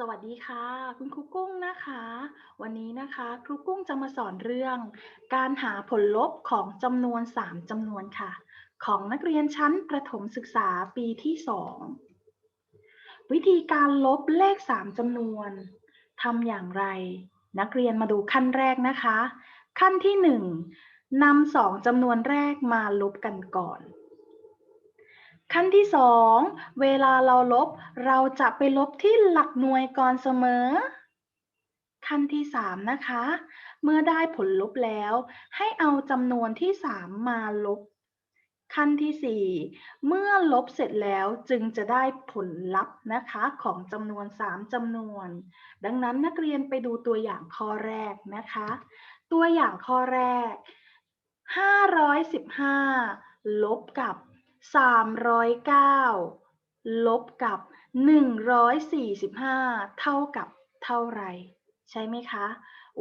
สวัสดีค่ะ คุณครูกุ้งนะคะ วันนี้นะคะ ครูกุ้งจะมาสอนเรื่อง การหาผลลบของจำนวน 3จำนวนค่ะ ของนักเรียนชั้นประถมศึกษาปีที่ 2 วิธีการลบเลข 3จำนวนทำอย่างไร นักเรียนมาดูขั้นแรกนะคะ ขั้นที่ 1นำสองจำนวนแรกมาลบกันก่อน ขั้นที่สองเวลาเราลบ เราจะไปลบที่หลักหน่วยก่อนเสมอ ขั้นที่สามนะคะ เมื่อได้ผลลบแล้ว ให้เอาจำนวนที่สามมาลบ ขั้นที่สี่เมื่อลบเสร็จแล้วจึงจะได้ผลลัพธ์นะคะของจำนวนสามจำนวน ดังนั้นนักเรียนไปดูตัวอย่างข้อแรกนะคะ ตัวอย่างข้อแรก 515 ลบกับ 309 ลบกับ 145 เท่ากับเท่าไร ใช่ไหมคะ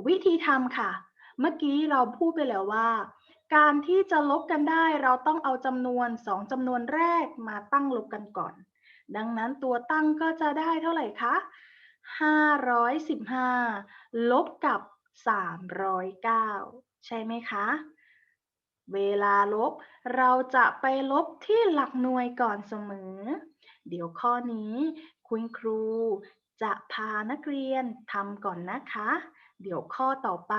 วิธีทำค่ะ เมื่อกี้เราพูดไปแล้วว่า การที่จะลบกันได้เราต้องเอาจำนวน 2จำนวนแรกมาตั้งลบกันก่อน ดังนั้นตัวตั้งก็จะได้เท่าไหร่คะ 515 ลบกับ 309 ใช่ไหมคะ เวลาลบ เราจะไปลบที่หลักหน่วยก่อนเสมอ เดี๋ยวข้อนี้คุณครูจะพานักเรียนทำก่อนนะคะ เดี๋ยวข้อต่อไป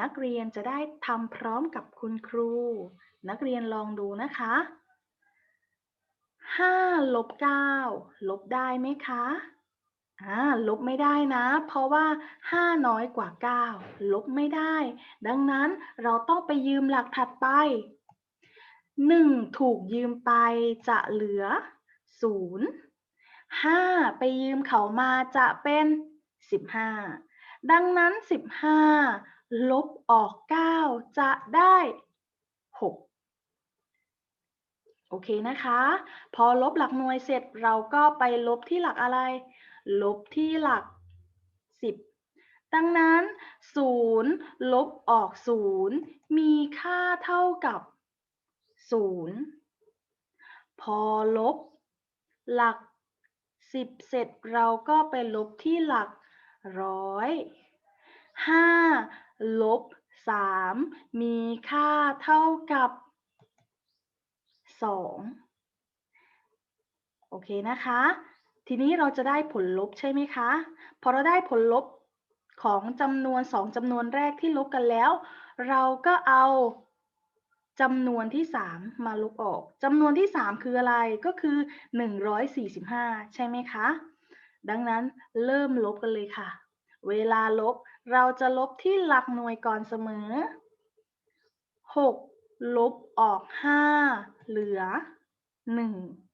นักเรียนจะได้ทำพร้อมกับคุณครู นักเรียนลองดูนะคะ5ลบ9ลบได้ไหมคะ อ่าลบไม่ได้นะ เพราะว่า 5 น้อยกว่า 9 ลบไม่ได้ ดังนั้นเราต้องไปยืมหลักถัดไป 1 ถูกยืมไปจะเหลือ 0 5 ไปยืมเขามาจะเป็น 15 ดังนั้น 15 ลบออก 9 จะได้ 6โอเคนะคะ พอลบหลักหน่วยเสร็จเราก็ไปลบที่หลักอะไร ลบที่หลัก 10 ดังนั้น 0 ลบออก 0 มีค่าเท่ากับ 0 พอลบ หลัก 10 เสร็จเราก็ไปลบที่หลักร้อย 5 ลบ 3 มีค่าเท่ากับ 2 โอเคนะคะ ทีนี้เราจะได้ผลลบใช่ไหมคะ พอเราได้ผลลบของจำนวน 2จำนวนแรกที่ลบกันแล้ว เราก็เอาจำนวนที่ 3 มาลบออกจำนวนที่ 3 คืออะไรก็คือ 145 ใช่ไหมคะ ดังนั้นเริ่มลบกันเลยค่ะ เวลาลบเราจะลบที่หลักหน่วยก่อนเสมอ 6 ลบออก 5 เหลือ 1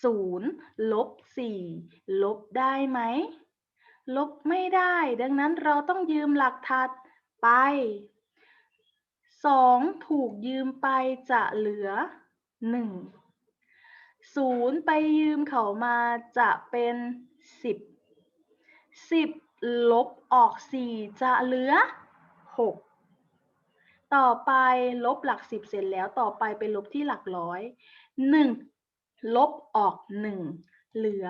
0ลบ4ลบได้ไหม ลบไม่ได้ ดังนั้นเราต้องยืมหลักถัดไป 2 ถูกยืมไปจะเหลือ 1 0 ไปยืมเขามาจะเป็น 10 10 ลบออก 4 จะเหลือ 6ต่อไปลบหลัก10เสร็จแล้วต่อไปไปลบที่หลักร้อย1 ลบออก 1 เหลือ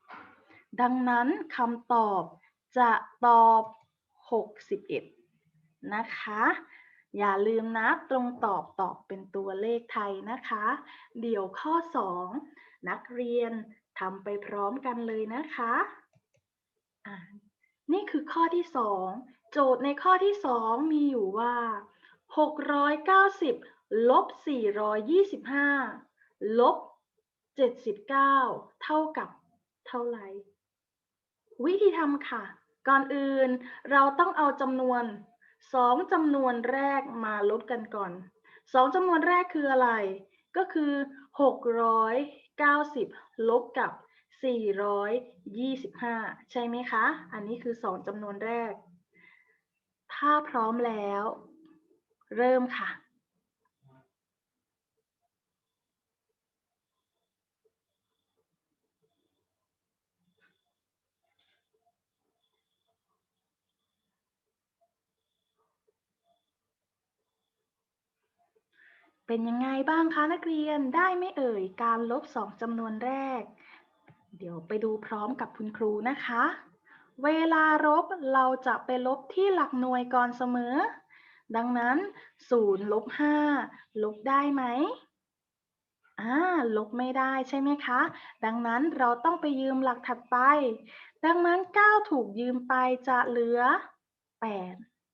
0 ดังนั้นคำตอบจะตอบ 61 นะคะ อย่าลืมนะตรงตอบตอบเป็นตัวเลขไทยนะคะ เดี๋ยวข้อ 2 นักเรียนทำไปพร้อมกันเลยนะคะอ่านี่คือข้อที่ 2 โจทย์ในข้อที่ 2 มีอยู่ว่า 690ลบ425 ลบ 79 เท่ากับเท่าไหร่ วิธีทำค่ะ ก่อนอื่นเราต้องเอาจำนวน 2จำนวนแรกมาลบกันก่อน 2จำนวนแรกคืออะไร ก็คือ 690 ลบกับ 425 ใช่ไหมคะ อันนี้คือ 2จำนวนแรก ถ้าพร้อมแล้ว เริ่มค่ะ เป็นยังไงบ้างคะนักเรียนได้ไหมเอ่ยการลบสองจำนวนแรก เดี๋ยวไปดูพร้อมกับคุณครูนะคะ เวลาลบเราจะไปลบที่หลักหน่วยก่อนเสมอ ดังนั้น0ลบ5ลบได้ไหมอ่าลบไม่ได้ใช่ไหมคะ ดังนั้นเราต้องไปยืมหลักถัดไป ดังนั้น 9 ถูกยืมไปจะเหลือ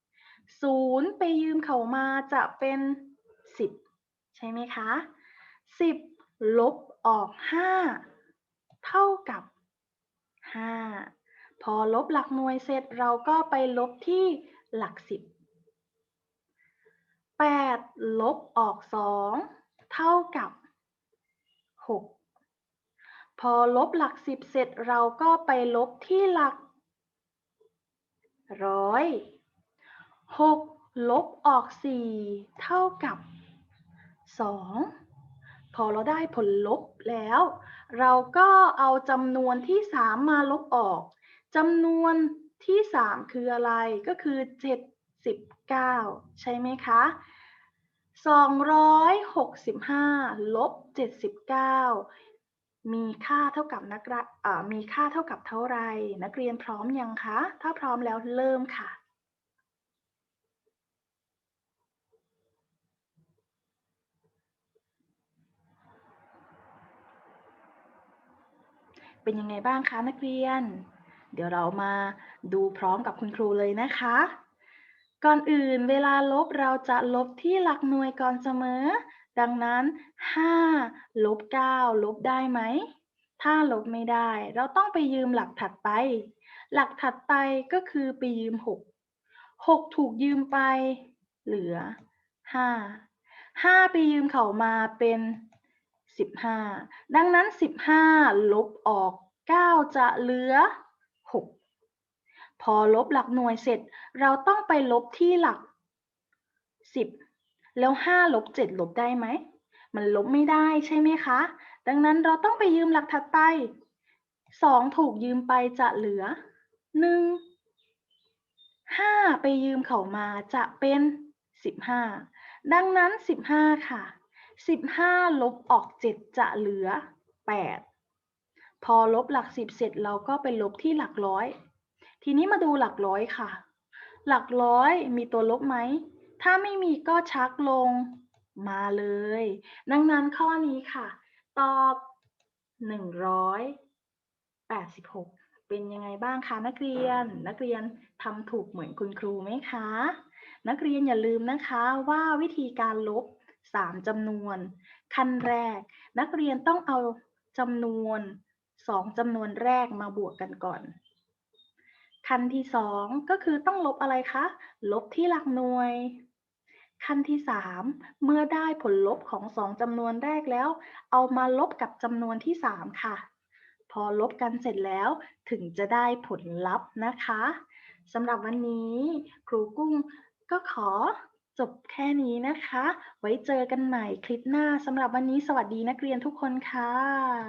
8 0 ไปยืมเขามาจะเป็น 10 ใช่ไหมคะ 10 ลบออก 5 เท่ากับ 5 พอลบหลักหน่วยเสร็จเราก็ไปลบที่หลัก 10 8 ลบออก 2 เท่ากับ 6 พอลบหลัก 10 เสร็จเราก็ไปลบที่หลักร้อย6ลบออก4เท่ากับ 2 พอเราได้ผลลบแล้ว เราก็เอาจำนวนที่ 3 มาลบออกจำนวนที่ 3 คืออะไรก็คือ 79 ใช่ไหมคะ265ลบ79 มีค่าเท่ากับนักระมีค่าเท่ากับเท่าไร นักเรียนพร้อมยังคะ ถ้าพร้อมแล้วเริ่มค่ะ เป็นยังไงบ้างคะนักเรียน เดี๋ยวเรามาดูพร้อมกับคุณครูเลยนะคะ ก่อนอื่นเวลาลบเราจะลบที่หลักหน่วยก่อนเสมอ ดังนั้น5ลบ9ลบได้ไหม ถ้าลบไม่ได้ เราต้องไปยืมหลักถัดไป หลักถัดไปก็คือไปยืม 6 6 ถูกยืมไป เหลือ 5 5 ไปยืมเขามาเป็น 15 ดังนั้น 15 ลบออก 9 จะเหลือ 6 พอลบหลักหน่วยเสร็จ เราต้องไปลบที่หลัก 10 แล้ว 5 ลบ 7 ลบได้ไหม มันลบไม่ได้ใช่ไหมคะ ดังนั้นเราต้องไปยืมหลักถัดไป 2 ถูกยืมไปจะเหลือ 1 5 ไปยืมเขามาจะเป็น 15 ดังนั้น 15 ค่ะ 15ลบออก7จะเหลือ8พอลบหลัก10เสร็จเราก็ไปลบที่หลักร้อย ทีนี้มาดูหลักร้อยค่ะ หลักร้อยมีตัวลบไหม ถ้าไม่มีก็ชักลงมาเลย ดังนั้นข้อนี้ค่ะ ตอบ186เป็นยังไงบ้างคะนักเรียน นักเรียนทำถูกเหมือนคุณครูไหมคะ นักเรียนอย่าลืมนะคะว่าวิธีการลบ 3จำนวน ขั้นแรก นักเรียนต้องเอาจำนวน 2จำนวนแรกมาบวกกันก่อน ขั้นที่ 2 ก็คือต้องลบอะไรคะ ลบที่หลักหน่วย ขั้นที่ 3 เมื่อได้ผลลบของ 2จำนวนแรกแล้ว เอามาลบกับจำนวนที่ 3 ค่ะ พอลบกันเสร็จแล้วถึงจะได้ผลลัพธ์นะคะสำหรับวันนี้ครูกุ้งก็ขอ จบแค่นี้นะคะ ไว้เจอกันใหม่คลิปหน้าสำหรับวันนี้สวัสดีนักเรียนทุกคนค่ะ